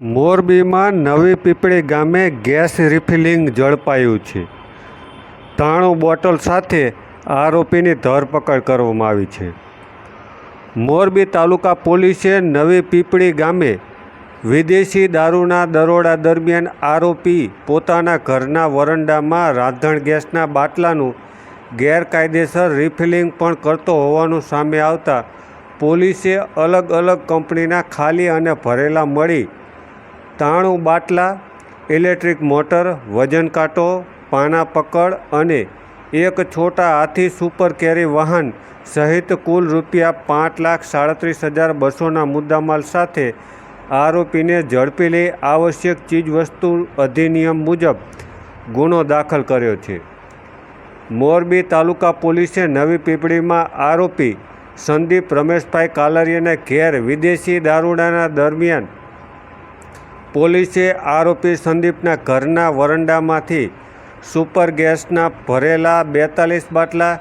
મોરબીમાં નવી પીપળી ગામે ગેસ રિફિલિંગ ઝડપાયું છે. ત્રાણું બોટલ સાથે આરોપીની ધરપકડ કરવામાં આવી છે. મોરબી તાલુકા પોલીસે નવી પીપળી ગામે વિદેશી દારૂના દરોડા દરમિયાન આરોપી પોતાના ઘરના વરંડામાં રાંધણ ગેસના બાટલાનું ગેરકાયદેસર રિફિલિંગ પણ કરતો હોવાનું સામે આવતા પોલીસે અલગ અલગ કંપનીના ખાલી અને ભરેલા મળી ત્રાણું બાટલા, ઇલેક્ટ્રિક મોટર, વજન કાંટો, પાના પકડ અને એક છોટા હાથી સુપર કેરી વાહન સહિત કુલ રૂપિયા પાંચ લાખ સાડત્રીસ હજાર બસોના મુદ્દામાલ સાથે આરોપીને ઝડપી લઈ આવશ્યક ચીજવસ્તુ અધિનિયમ મુજબ ગુનો દાખલ કર્યો છે. મોરબી તાલુકા પોલીસે નવી પીપળીમાં આરોપી સંદીપ રમેશભાઈ કાલરિયાના ઘેર વિદેશી દારૂડાના દરમિયાન પોલીસે આરોપી સંદીપના ઘરના વરંડામાંથી સુપર ગેસના ભરેલા બેતાલીસ બાટલા,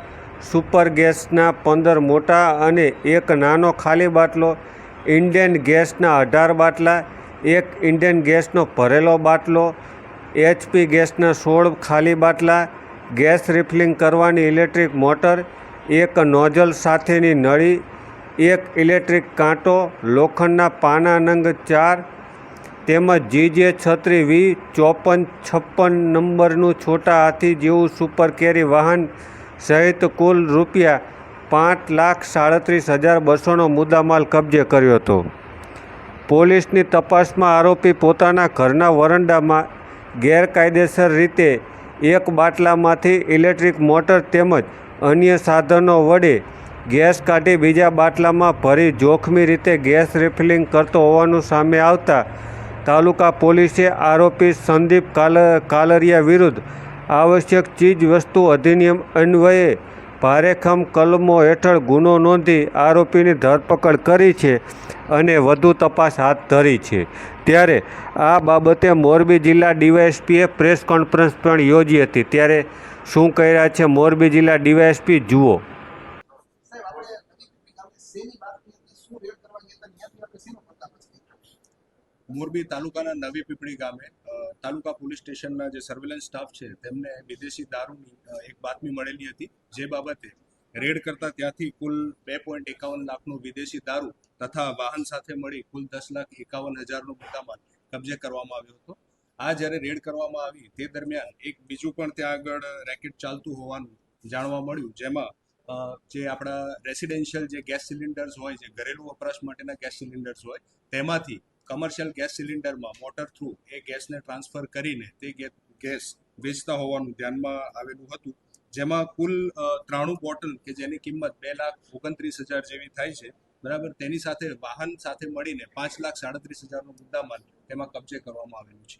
સુપર ગેસના પંદર મોટા અને એક નાનો ખાલી બાટલો ઇન્ડિયન ગેસના અઢાર બાટલા, એક ઇન્ડિયન ગેસનો ભરેલો બાટલો, એચપી ગેસના સોળ ખાલી બાટલા, ગેસ રિફિલિંગ કરવાની ઇલેક્ટ્રિક મોટર, એક નોઝલ સાથેની નળી, એક ઇલેક્ટ્રિક કાંટો, લોખંડના પાના નંગ ચાર તેમજ જીજે છત્રી વી ચોપન છપ્પન નંબરનું છોટા હાથી જેવું સુપર કેરી વાહન સહિત કુલ રૂપિયા પાંચ લાખ સાડત્રીસ હજાર બસોનો મુદ્દામાલ કબજે કર્યો હતો. પોલીસની તપાસમાં આરોપી પોતાના ઘરના વરંડામાં ગેરકાયદેસર રીતે એક બાટલામાંથી ઇલેક્ટ્રિક મોટર તેમજ અન્ય સાધનો વડે ગેસ કાઢી બીજા બાટલામાં ભરી જોખમી રીતે ગેસ રિફિલિંગ કરતો હોવાનું સામે આવતા તાલુકા પોલીસે આરોપી સંદીપ કાલ, કાલરિયા વિરુદ્ધ આવશ્યક ચીજ વસ્તુ અધિનિયમ અન્વયે ભારેખમ કલમો હેઠળ ગુનો નોંધી આરોપીની ધરપકડ કરી છે અને વધુ તપાસ હાથ ધરી છે. ત્યારે આ બાબતે મોરબી જિલ્લા ડીવાયએસપીએ પ્રેસ કોન્ફરન્સ પણ યોજી હતી. ત્યારે શું રહ્યા છે? મોરબી જિલ્લા ડીવાયએસપી, જુઓ સાહેબ આપણે નવી ગામની શેની બાતમી હતી શું રેડ કરવા ગયા હતા ત્યાંથી આપણે શેનો પર્દાફાશ કર્યો મોરબી તાલુકાના નવી પીપળી ગામે તાલુકા પોલીસ સ્ટેશનના જે સર્વેલન્સ સ્ટાફ છે, તેમને વિદેશી દારૂની એક બાતમી મળેલી હતી, જે બાબતે રેડ કરતા ત્યાંથી કુલ બે પોઈન્ટ એકાવન લાખનું વિદેશી દારૂ તથા વાહન સાથે મળી કુલ દસ લાખ એકાવન હજારનો મુદ્દામાલ કબજે કરવામાં આવ્યો હતો. આ જ્યારે રેડ કરવામાં આવી, તે દરમિયાન એક બીજું પણ ત્યાં આગળ રેકેટ ચાલતું હોવાનું જાણવા મળ્યું, જેમાં જે આપણા રેસિડેન્શિયલ જે ગેસ સિલિન્ડર્સ હોય, જે ઘરેલું વપરાશ માટેના ગેસ સિલિન્ડર્સ હોય, તેમાંથી કમર્શિયલ ગેસ સિલિન્ડરમાં મોટર થ્રુ એ ગેસને ટ્રાન્સફર કરીને તે ગેસ વેચતા હોવાનું ધ્યાનમાં આવેલું હતું. જેમાં કુલ ત્રાણું બોટલ કે જેની કિંમત બે લાખ ઓગણત્રીસ હજાર જેવી થાય છે. બરાબર? તેની સાથે વાહન સાથે મળીને પાંચ લાખ સાડત્રીસ હજારનો મુદ્દામાલ તેમાં કબજે કરવામાં આવેલું છે.